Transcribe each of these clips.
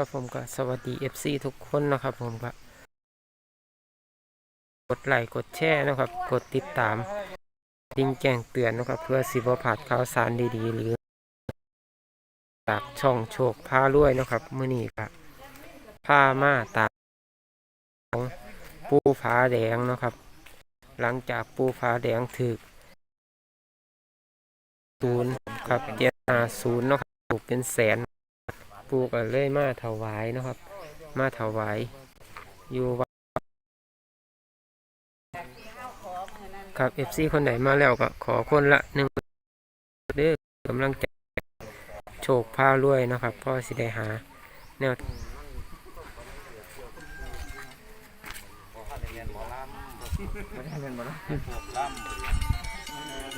ก็ผมก็สวัสดี FC ทุกคนนะครับผมก็กดไลค์กดแชร์นะครับ กดติดตามดิ้งแจ้งเตือนนะครับ เพื่อสิบพลาดข่าวสารดีๆ หรือจากช่องโชคพารวยนะครับมื่อนี้ก็พามาตาของปูผาแดงนะครับ หลังจากปูผาแดงถึกศูนย์ครับเจ็ดห้าศูนย์นะครับถูกเป็นแสน ปูก็เลยมาถวายนะครับ มาถวาย อยู่วัดครับเอฟซีคนไหนมาแล้วก็ขอคนละหนึ่งเด้อกำลังใจโชคพารวยนะครับพ่อสิได้หา แนว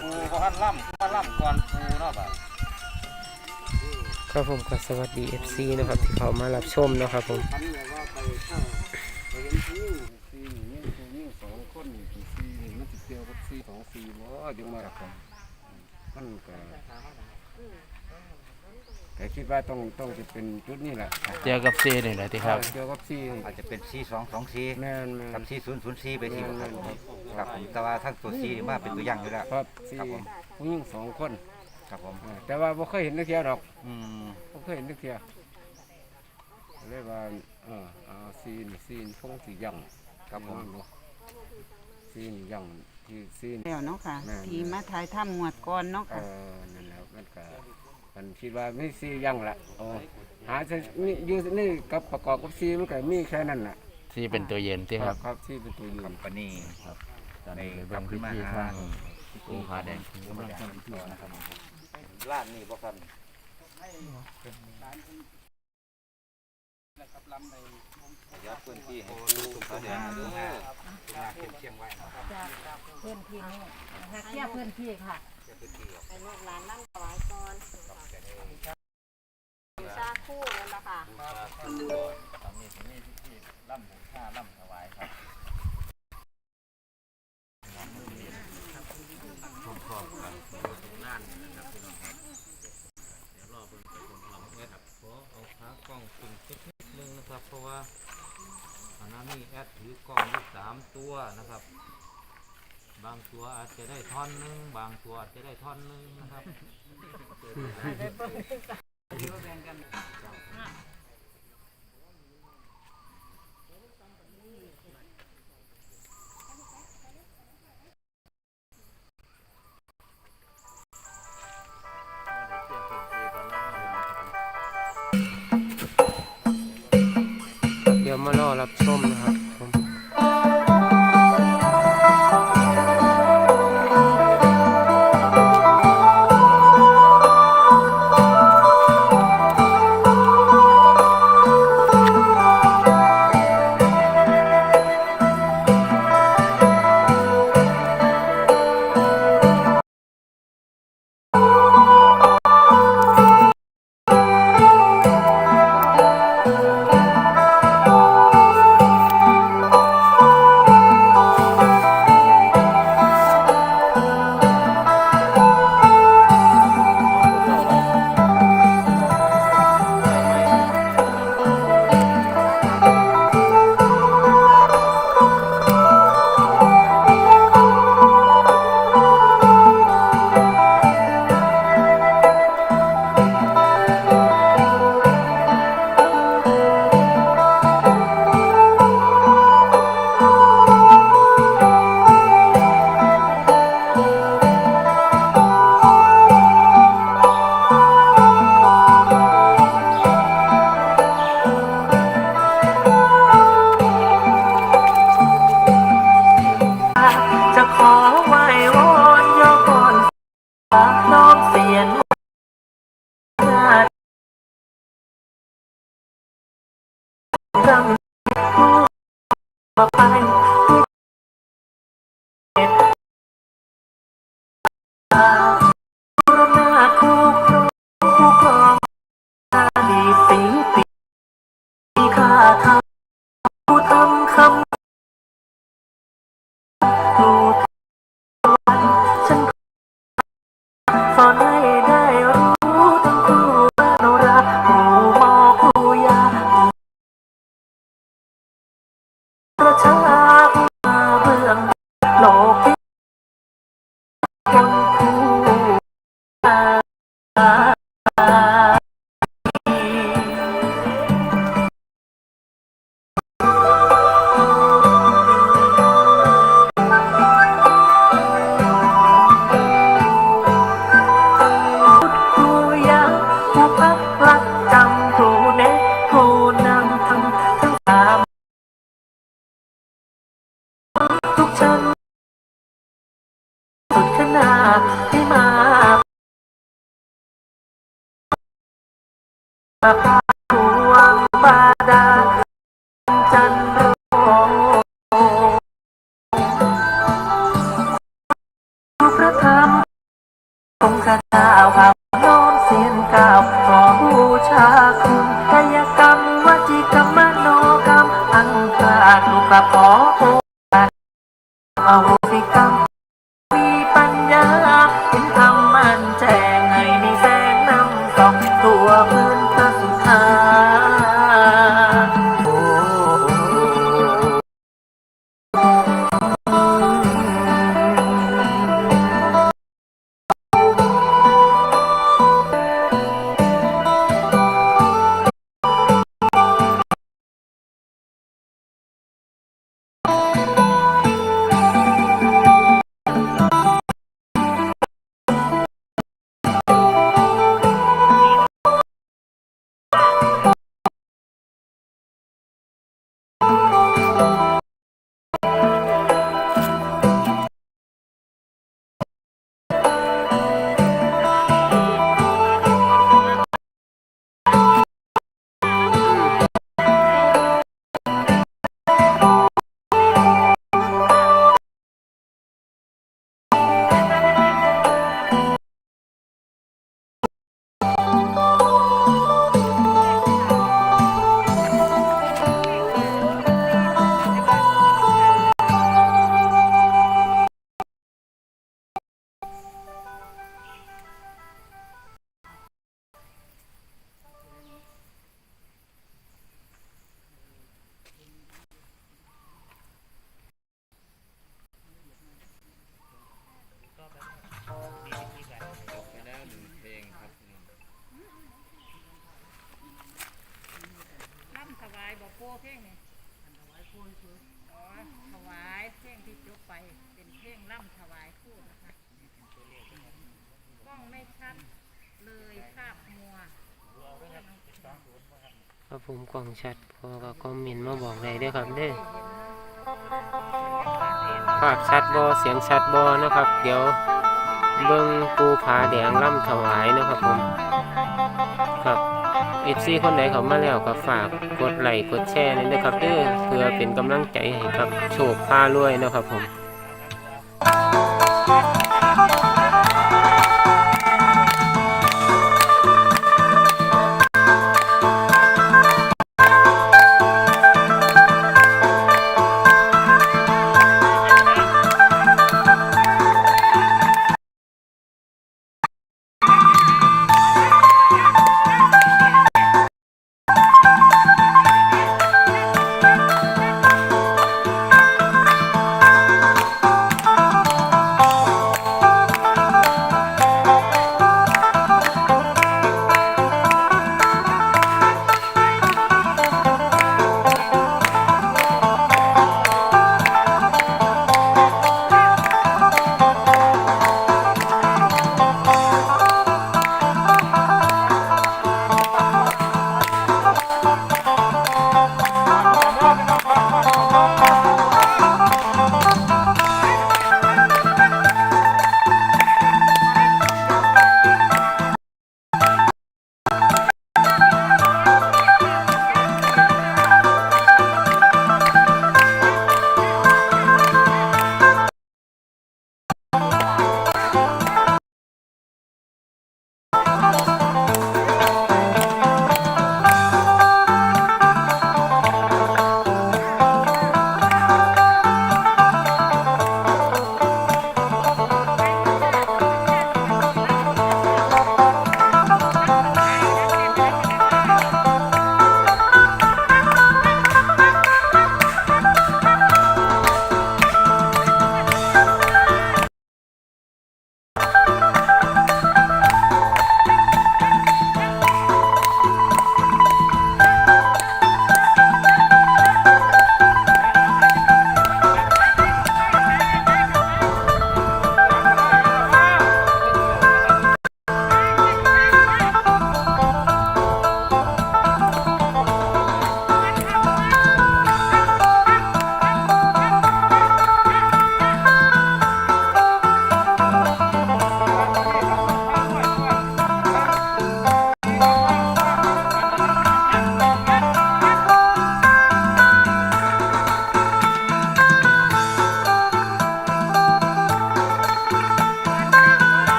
ปูก็หันล่ำก็ล่ำก่อนปูเนาะบ่ ครับผมก็สวัสดี FC นะครับที่เขามารับชมนะครับผมพันแบบว่าไปเข้าไปเห็นผู้ซีนี่ผู้ยิ่งสองคนผู้ซีนี่มันจะเกี่ยวกับซีสองซีบ่จังมาครับผมมันก็แต่คิดว่าต้องต้องจะเป็นจุดนี้แหละเจอกับซีนี่แหละที่ครับเกี่ยวกับซีอาจจะเป็นซีสองสองซีแม่นแม่กับนซีศูนย์ศูนย์ซีไปทีบ่ครับครับผมแต่ว่าทั้งตัวซีนี่มาเป็นตัวอย่างอยู่แล้วครับซีครับผมผู้ยิ่งสองคน ครับผมอ่าแต่ว่าบ่เคยเห็นนักเที่ยวดอกอืมบ่เคยเห็นนักเที่ยวเลยว่าเออเอาซีนี่ซีนฟงสียังครับผม ซีนี่ยังที่ซีน แล้วเนาะค่ะ แม่น ที่มาถ่ายถ้ำงวดก่อนเนาะเอค่ะ อนั่นแหละมันก็มันคิดว่าไม่ซียังละโอ้หาจะนี่อยู่นี่กับประกอบกับซีมันก็มีแค่นั้นแหละซีเป็นตัวเย็นที่ครับครับซีเป็นตัวอยืคอนนปานี่ตอนนี้เบิ่งพิธีทางปูผาแดงกำลังทำพิธีนะครับ ร้านนี่บ่ครับเดี๋ยวพื้นที่ให้ดูเขาเดี๋ยวนะเด้อตรงหน้าเขียนเชียงไว้นะครับพื้นที่นี่นะคะเคลียร์พื้นที่ค่ะไอ้ลูกหลานนั่งถวายก่อนชาคู่นั่นแหละค่ะตอนนี้ที่นี่พิธีล่ำบูชาล่ำถวายครับพร้อมๆกันตรงนั้นนะครับพี่น้องครับเดี๋ยวรอเบิ่งไปพร้อมๆกันครับ ขอเอาขากล้องขึ้นสักนิด นะครับ เพราะว่าอันนั้นนี่แอดถือกล้องอยู่สามตัวนะครับ บางตัวอาจจะได้ท่อนหนึงบางตัวอาจจะได้ท่อนหนึงนะครับเไก้าเจ้าหาน้อมเสียนก้าวขอบูชาคุณกายกรรมวจีกรรมมโนกรรมอันกาดลูกกระขอโอกาสอโหสิกรรมำถวายคู่นะคะกล้องไม่ชัดเลยภาพมัวครับผมกล่องชัดพอก็คอมเมนต์มาบอกได้ด้วยครับเด้อภาพชัดบอเสียงชัดบอนะครับ เดี๋ยวเบิ้งปูผาแดงล่ำถวายนะครับผมครับเอฟซีคนไหนเขามาแล้วก็ฝากกดไลค์กดแชร์นี่นะครับเด้อเพื่อเป็นกำลังใจให้กับโชคพารวยนะครับผม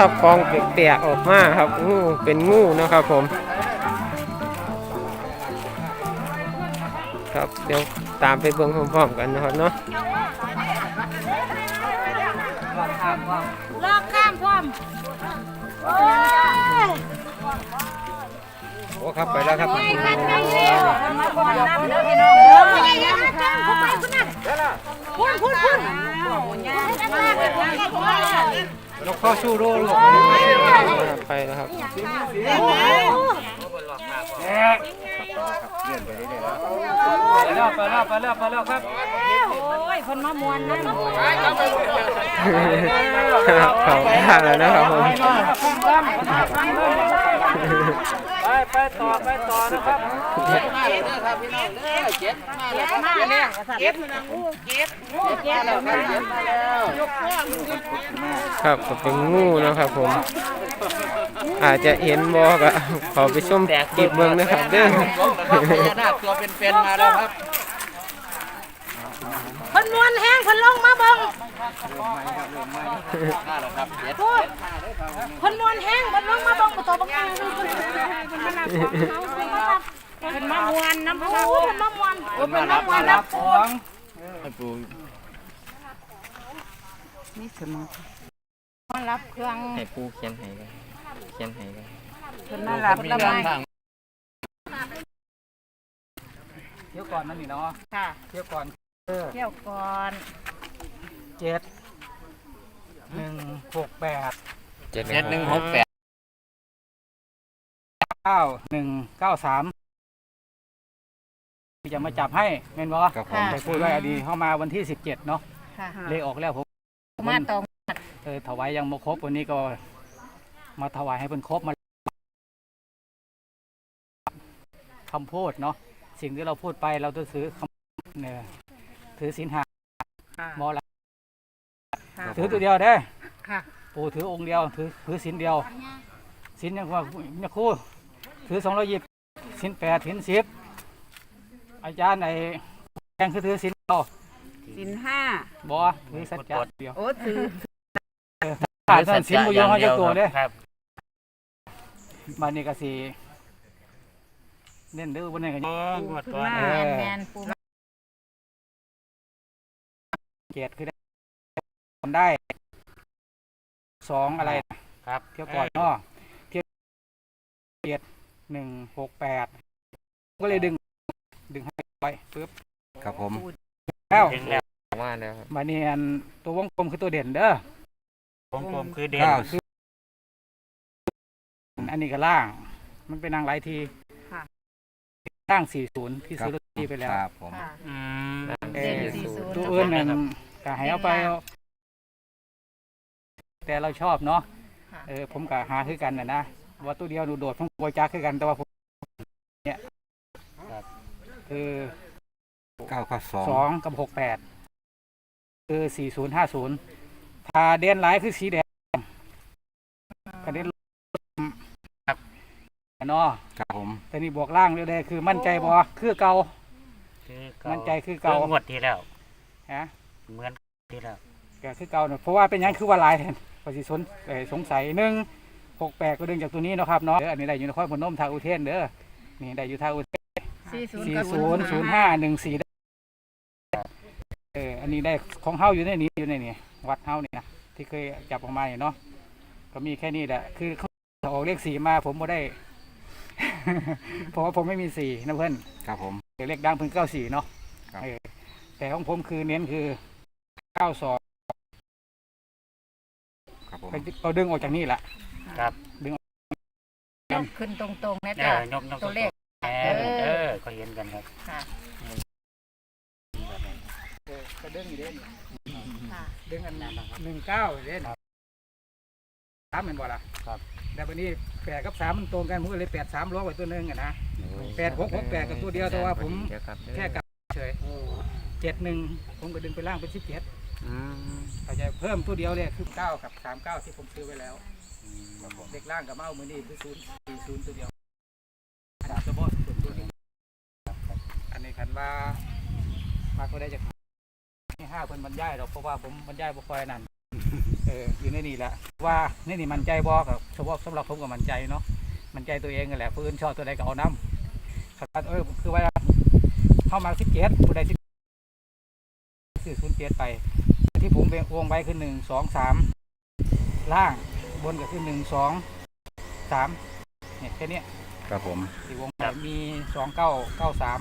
ครับฟองเปียกๆออกมาครับงูเป็นงูเนาะครับผม ครับเดี๋ยวตามไปเบิ่งพร้อมๆกันนะครับเนาะลอกข้ามพร้อมโอ้ยโอ้ครับไปแล้วครับ ไปกันไปเร็วมาก่อนน้ำเด้อพี่น้องเด้อ นนกเข้าสู้โร่ลูกไปแล้วครับไปแล้วไปแล้วไปแล้วไปแล้วครับโอ้ยคนมามวนนั่นครับเขาท่าแล้วนะครับผม ไปไปต่อไปต่อนะครับเจ็ดมาเลยเด้อครับพี่น้องเด้อเจ็ดมาแล้วครับมาเนี่ยเก็บนะงูเก็บงูเก็บแล้วเจ็ดมาแล้วครับก็เป็นงูนะครับผม อาจจะเห็นบอกอะขอไปชมคลิปเบิ่งนะครับเด้อพญานาคตัวเป็นๆมาแล้วครับคนมวนแห้งคนลงมาเบิ่งมาแล้วครับเจ็ดพูดคน มวนแห้งคนลงมาเบิ่งบ่ตัวบักกันเลยคนมานับคนมามวนน้ำปูคนมามวนคนมามวนน้ำปูนี่สมองมารับเครื่องให้ปูเขียนให้กันเขียนให้กันคนมารับระบายเที่ยวก่อนนั่นนี่เนาะค่ะเที่ยวก่อนเที่ยวก่อนเจ็ดหนึ่งหกแปดเจ็ดหนึ่งหกแปด ก้าหนึ่งเก้าสามจะมาจับให้เงินบ่ครับผมไปพูดไว้อดีเข้ามาวันที่สิบเจ็ดเนาะค่ะเลขออกแล้วผมมาตรงเออถวายยังมาครบวันนี้ก็ มาถวายให้เพิ่นครบมาคำพูดเนาะสิ่งที่เราพูดไปเราต้องถือคำเนี่ยถือศีลหาบอละค่ะ ถือตัวเดียวเด้อค่ะ ปู่ถือองค์เดียว ถือถือศีลเดียวศีลยังว่าเนี่ยครู่ ถือสองร้อยยี่สิบศีลแปดศีลสิบอาจารย์ในแกงคือถือศีลเดียวสินห้าบ่ถือสัจจะเดียวโอ้ถือขาดท่านสินบ่ยอมเฮาจักตัวเด้ครับมานี่ก็สิเน้นเด้อบ่เน้นก็โอ้งวดก่อนหน้าเออแมนปูเกียรติคือได้ทำได้สองอะไรนะครับเที่ยวก่อนเนาะเที่ยวเกียรติ หนึ่งหกแปดก็เลยดึง ดึงให้ไปปึ๊บครับผม แล้วถึงแล้วว่าแล้วครับมานี่อันตัววงกลมคือตัวเด่นเด้อผมผมคือเด่นเก้าคืออันนี้ก็ล่าง มันเป็นนางหลายทีค่ะ ล่างสี่ศูนย์ที่ซื้อลอตเตอรี่ไปแล้ว ครับผม ค่ะ อืม เออเด่นสี่ศูนย์ตัวอื่นนั่นก็ให้เอาไปเอาแต่เราชอบเนาะค่ะ เออผมก็หาคือกันนะนะ ว่าตัวเดียวหนูโดดผมบริจาคคือกันแต่ว่าผมเนี่ยคือเก้าข้อสองสองกับหกแปดคือสี่ศูนย์ห้าศูนย์ถ้าเด่นหลายคือสีแดงกระเด็นครับเนาะครับผมแต่นี่บวกล่างเรื่อยๆคือมั่นใจบ่คือเก่า คือเามั่นใจคือคืเก่าองวดที่แล้ว ฮะเหมือนที่แล้ว ก็คือเก่าเนาะเพราะว่าเป็นหยังคือว่าหลายแทนปฏิสนเอ่อสงสัยหนึ่ง หกแปดก็ดึงจากตัวนี้เนาะครับเนาะเด้ออันนี้ได้อยู่นครพนมทางอุเทนเด้อนี่ได้อยู่ทางอุเทนสี่ศูนย์สี่กับศูนย์ศูนย์ห้าหนึ่งสี่เอออันนี้ได้ของเฮาอยู่ในนี้อยู่ในนี่วัดเฮานี่นะที่เคยจับออกมาเนี่ยเนาะก็มีแค่นี้แหละคือเขาออกเลขสี่มาผมไม่ได้ เพราะว่าผมไม่มีสี่นะเพื่อนครับผมเลขดังเพิ่งเก้าสี่เนาะครับเออแต่ของผมคือเน้นคือเก้าสองครับผมเราดึงออกจากนี่แหละ ครับยกขึ้นตรงๆนะเอจ๊ะอยกนกตัวเลขเอเอออเออก็เห็นกันครับค่ะก็ดึงอยู่เด่นค่ะดึงอันหนึ่งเก้าเด่นสามเป็นบ่ล่ะครับแต่วันนี้แปดกับสามมันตรงกันผมก็เลยแปดสามล้อไว้ตัวหนึงอะนะ แปดหกหกแปดกับตัวเดียวแต่ว่าผมเดี๋ยวครับแค่กลับเฉยเจ็ดหนึ่งผมก็ดึงไปล่างเป็นสิบเจ็ดอืมเขาจะเพิ่มตัวเดียวเลยคือเก้ากับสามเก้าที่ผมซื้อไว้แล้ว เด็กล่างกับเมามือนี่คือศูนย์สี่ศูนย์ตัวเดียวดาบสะบอส่วนตัวนี้อันนี้คันว่ามาก็ได้จากนี่ห้าคนบรรยายเราเพราะว่าผมบรรยายบ่ค่อยนั่นเอออยู่ในนี่แหละว่านี่นี่มันใจบอกกับเฉพาะสำหรับผมกับมันใจเนาะมันใจตัวเองกันแหละผู้อื่นชอบตัวใดก็เอาน้ำครับเออคือว่าเข้ามาสิบเจ็ดผู้ใดสิบซื้อศูนย์เจ็ดไป ที่ผมวงไว้คือหนึ่งสองสามล่าง บนก็คือหนึ่งสองสามเนี่ยแค่เนี้ยครับผมที่วงไว้มีสองเก้าเก้าสาม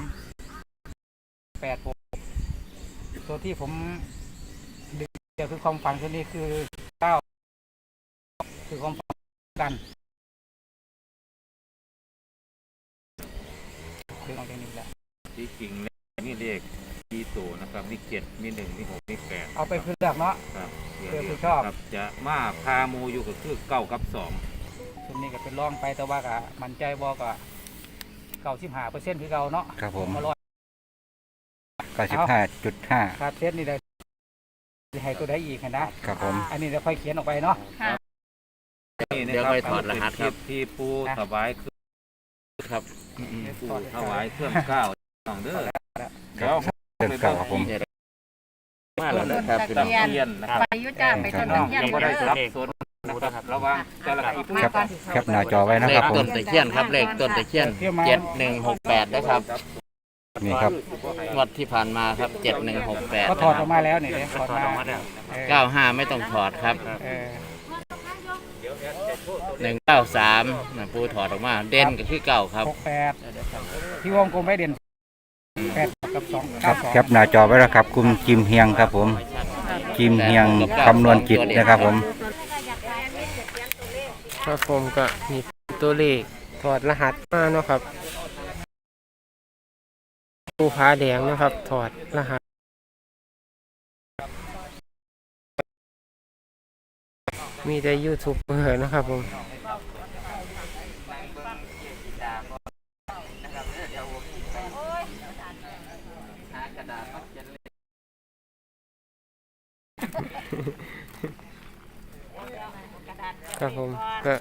แปดหกตัวที่ผมดึงเดียวคือความฝันตัวนี้คือเก้าคือความฝันกันคือเอาอย่างนี้แหละที่จริงมีเลขมีตัวนะครับ มีเจ็ดมีหนึ่งมีหกมีแปดเอาไปคือเลือกเนาะครับ เออคือชอบ ครับจะมาพาโมอยู่ก็คือเก้ากับสองส่วนนี้ก็เป็นร่องไปแต่ว่าก็มันใจบอกก็เก้าสิบห้าเปอร์เซ็นต์คือเก่าเนาะครับผมมาลอยเก้าสิบห้าจุดห้าครับเซตนี่ได้ให้ตัวได้อีกนะครับผม อันนี้เราค่อยเขียนออกไปเนาะ ค่ะนี่นะเดี๋ยวครับค่อยถอดรหัสครับเป็นที่ปูนะถวายคือครับ ปูถวายเครื่องเก้าน้องเด้อเดี๋ยวเรื่องเก่าครับผม มาแล้วนะครับต้นตะตะเคียนเคียน นะครับไปอยุจ้าไปต้นตะเคียนยังกัก็นได้เด้อรับส่วนนะครับระวังจระเข้มาก่อนแคปหน้าจอไว้นะครับผมต้นตะเคียนครับเลขต้นตะเคียนเจ็ดหนึ่งหกแปดนะครับนี่ครับงวดที่ผ่านมาครับเจ็ดหนึ่งหกแปดก็ถอดออกมาแล้วนี่เลยถอดถอดออกมามาแล้วเออเก้าห้าไม่ต้องถอดครับเออหนึ่งเก้าสามปูถอดออกมา เด่นก็คือเก้าครับหกแปดที่วงกลมไว้เด่นแปด กับสองครัเก้าบสองแคปหน้าจอไว้แล้วครับ คุณจิมเฮียงครับผมจิมเฮียงคำนวณจิตนะครับผม ครับผมก็มีตัวเลขถอดรหัสมาเนาะครับปูผาแดงเนาะครับ ถอดรหัสมีแต่ยูทูบเบอร์นะครับผม ครับผมก็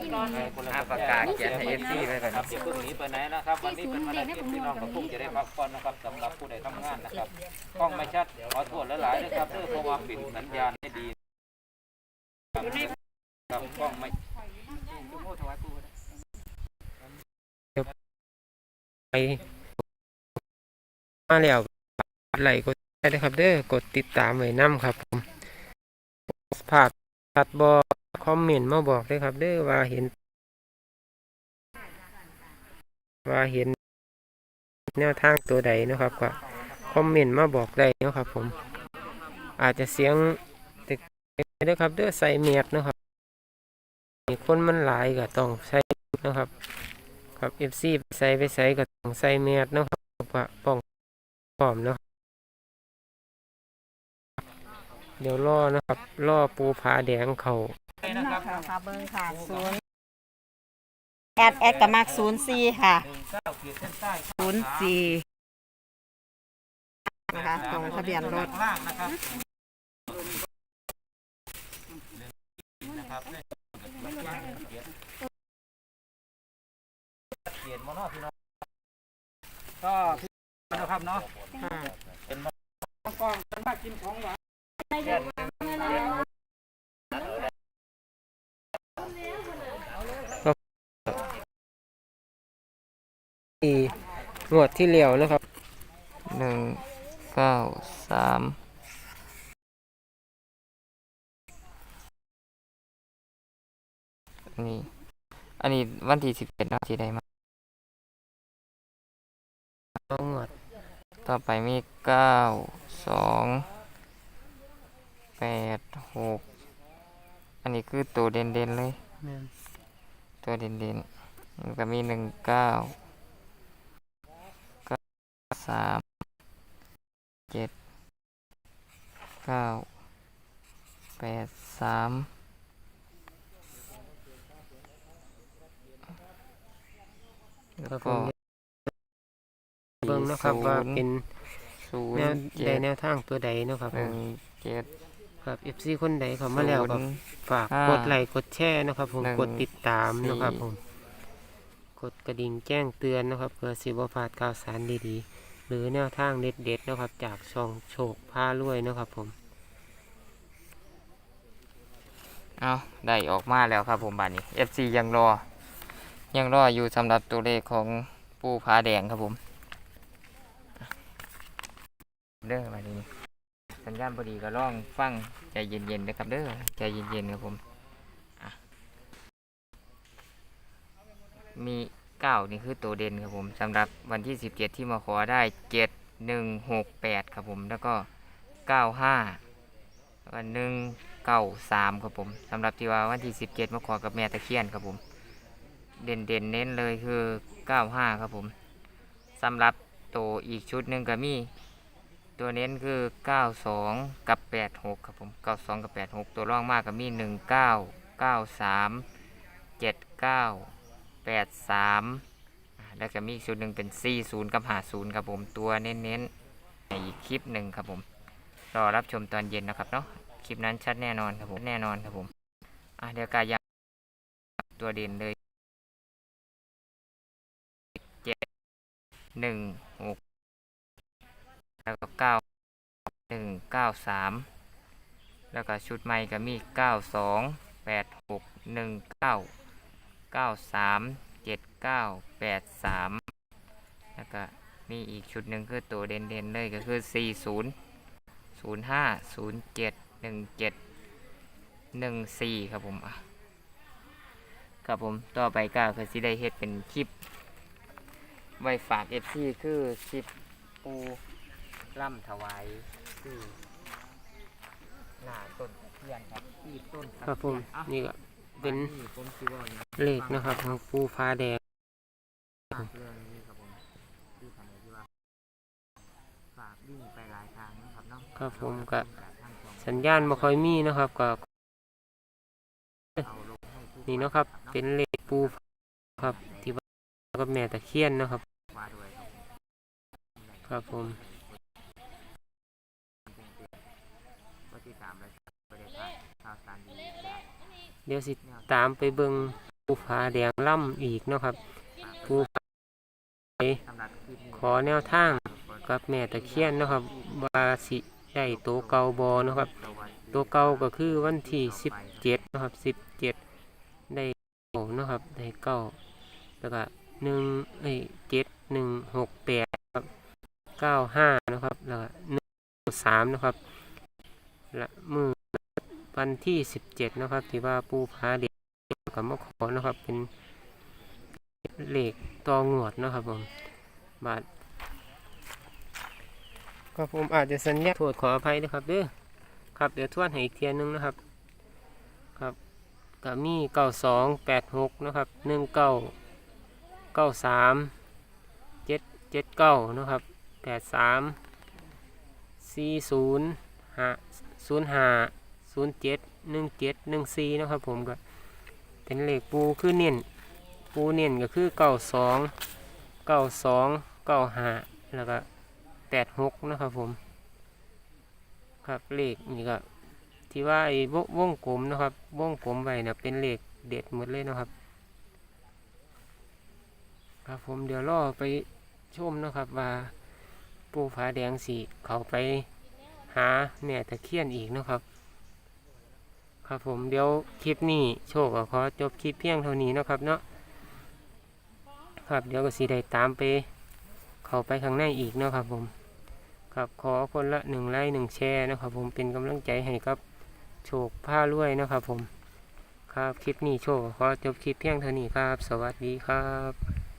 ขีดอีอาปากกาศเขียนให้เอฟซีไว้ก่อนครับอย่าเพิ่งนี้ไปไหนนะครับ วันนี้เป็นวันอาทิตย์พี่น้องกับพุ่งจะได้พักผ่อนนะครับสำหรับผู้ใดทำงานนะครับกล้องไม่ชัดขอโทษหลายๆนะครับเพื่อเพราะว่าปิดสัญญาณให้ดีครับกล้องไม่ ไปมาแล้วไหลกดได้เลยครับ เด้อกดติดตามไว้นํครับผมภาพตัดบอคอมเมนต์มาบอกเลยครับ เด้อว่าเห็น ว่าเห็น แนวทางตัวใดนะครับก็คอมเมนต์มาบอกได้นะครับ ผม อาจจะเสียงเด็กเด้อครับ เด้อใส่เมียดนะครับคนมันหลายก็ต้องใส่นะครับ ครับ FC ไปใส่ไปใส่ก็ต้องใส่เมียดเนาะครับว่าป้องพร้อมเนาะเดี๋ยวรอนะครับรอปูผาแดงเขาค่ะค่ะเบิ้งค่ะศูนย์แอดแอดกับมากศูนย์สี่ค่ะศูนย์สี่นะคะตรงทะเบียนรถนะครับ เขียนมาเนาะพี่น้องก็พี่นะครับเนาะค่ะกองเป็นมากินของหวานที่งวดที่แล้วนะครับหนึ่งเก้าสามนนี้อันนี้วันที่สิบเอ็ดนาที่ได้มา งวดต่อไปมีเก้าสองแปดหกอันนี้คือตัวเด่นเด่นๆเลยแม่นตัวเด่นเด่นๆมันก็มีหนึ่งเก้าเก้าสามเจ็ดเก้าแปดสามคแล้รัวบผก็ม เบิ่งนะครับว่าเป็นศูแนนวย์ใดเจ็ดแนวทางตัวใดเนาะครับหผนึ่มงเจ็ด ครับ FC คนใดเข้ามาแล้วก็ศูนย์ฝากห้ากดไลค์กดแชร์นะครับผมหนึ่งกดติดตามนะครับสี่ ผมกดกระดิ่งแจ้งเตือนนะครับเพื่อสิบ่พลาดข่าวสารดีๆ หรือแนวทางเด็ดๆนะครับจากช่องโชคพารวยนะครับผม เอาได้ออกมาแล้วครับผมบัดนี้ FC ยังรอ ยังรออยู่สำหรับตัวเลขของปูผาแดงครับผม เด้อบัดนี้สัญญาณพอดีก็ล่องฟังใจเย็นๆนะครับเด้อใจเย็นๆครับผมมีเก้านี่คือตัวเด่นครับผมสำหรับวันที่17ที่มาขอได้เจ็ดหนึ่งหกแปดครับผมแล้วก็เก้าห้าวันหนึ่งเก้าสามครับผมสำหรับที่ว่าวันที่17มาขอกับแม่ตะเคียนครับผม เด่นเด่นเน้นเลยคือเก้าห้าครับผมสำหรับตัวอีกชุดหนึ่งก็มี ตัวเน้นคือ 92 กับ 86 ครับผม 92 กับ 86 ตัวร่องมากก็มี 19 93 79 83อ่าแล้วก็มีอีกชุดหนึ่งเป็น 40 กับ 50 ครับผม ตัวเน้นๆในอีกคลิปหนึ่งครับผม รอรับชมตอนเย็นนะครับเนาะ คลิปนั้นชัดแน่นอนครับผม แน่นอนครับผม อะเดี๋ยวกายาตัวเด่นเลย 7 1 6 แล้วก็เก้าหนึ่งเก้าสามแล้วก็ชุดใหม่ก็มีเก้าสองแปดหกหนึ่งเก้าเก้าสามเจ็ดเก้าแปดสามแล้วก็มีอีกชุดหนึ่งคือตัวเด่นๆเลยก็คือสี่ศูนย์ศูนย์ห้าศูนย์เจ็ดหนึ่งเจ็ดหนึ่งสี่ครับผมอะครับผมต่อไปก็คือสิได้เฮ็ดเป็นคลิปไว้ฝาก FC คือคลิปปู ล่ำถวายที่หน้าต้นตะเคียนครับที่ต้นตะครับผมเคียนอะนี่ก็เป็นบัดนี้ผมคิดว่าอย่างเลขนะครับของปูฟ้าแดงฝากเรื่องนี้ครับผมที่ทำให้ที่ว่าฝากวิ่งไปหลายทางนะครับเนาะครับผมก็ จากทางช่องสัญญาณบ่ค่อยมีนะครับก็เอาลงให้ทุกนี่เนาะครับ เป็นเลขปูครับที่ว่ากับแม่ตะเคียนเนาะครับมาด้วยครับผมครับผม ก็ติ เดี๋ยวสิตามไปเบิ่งผู้ผาแดงล่ำอีกเนาะครับผู้ผาขอแนวทางกับแม่ตะเคียนเนาะครับว่าสิได้โตวเกาบอเนาะครับตัวเกาก็คือวันที่สิบเจ็ดนาะครับสิบเจ็ดได้เก้าเนาะครับได้เก้าแล้วก็หนึ่งเอ้ยเจ็ดหนึ่งหกแปดครับเก้าห้านะครับแล้วก็หนึ่งสามนะครับและมือ วันที่สิบเจ็ดนะครับที่ว่าปูพาเด็กกับมะขอนะครับ เป็นเหล็กตองวดนะครับผมบาทก็ผมอาจจะสัญญาโทษขออภัยนะครับเด้อครับเดี๋ยวทวนให้อีกเทียนนึงนะครับครับก็มีเก้าสองแปดหกนะครับหนึ่งเก้าเก้าสามเจ็ดเจ็ดเก้านะครับแปดสามสี่ศูนย์ห้าศูนย์ห้า ศูนย์เจ็ดหนึ่งเจ็ดหนึ่งสี่นะครับผมก็เป็นเลขปูคือเน้นปูเน้นก็คือเก้าสองเก้าสองเก้าห้าแล้วก็แปดหกนะครับผม ครับเลขนี่ก็ที่ว่าไอ้วงวงกลมนะครับวงกลมไว้เนี่ยเป็นเลขเด็ดหมดเลยนะครับ ครับผมเดี๋ยวรอไปชมนะครับว่าปูผาแดงสีเขาไปหาแม่ตะเคียนอีกนะครับ ครับผมเดี๋ยวคลิปนี้โชคก็ขอจบคลิปเพียงเท่านี้นะครับเนาะครับเดี๋ยวก็สีได้ตามไป เข้าไปข้างในอีกนะครับผมครับขอคนละหนึ่งไลค์หนึ่งแชร์นะครับผมเป็นกำลังใจให้กับโชคผ้ารวยนะครับผมครับคลิปนี้โชคขอจบคลิปเพียงเท่านี้ครับ สวัสดีครับ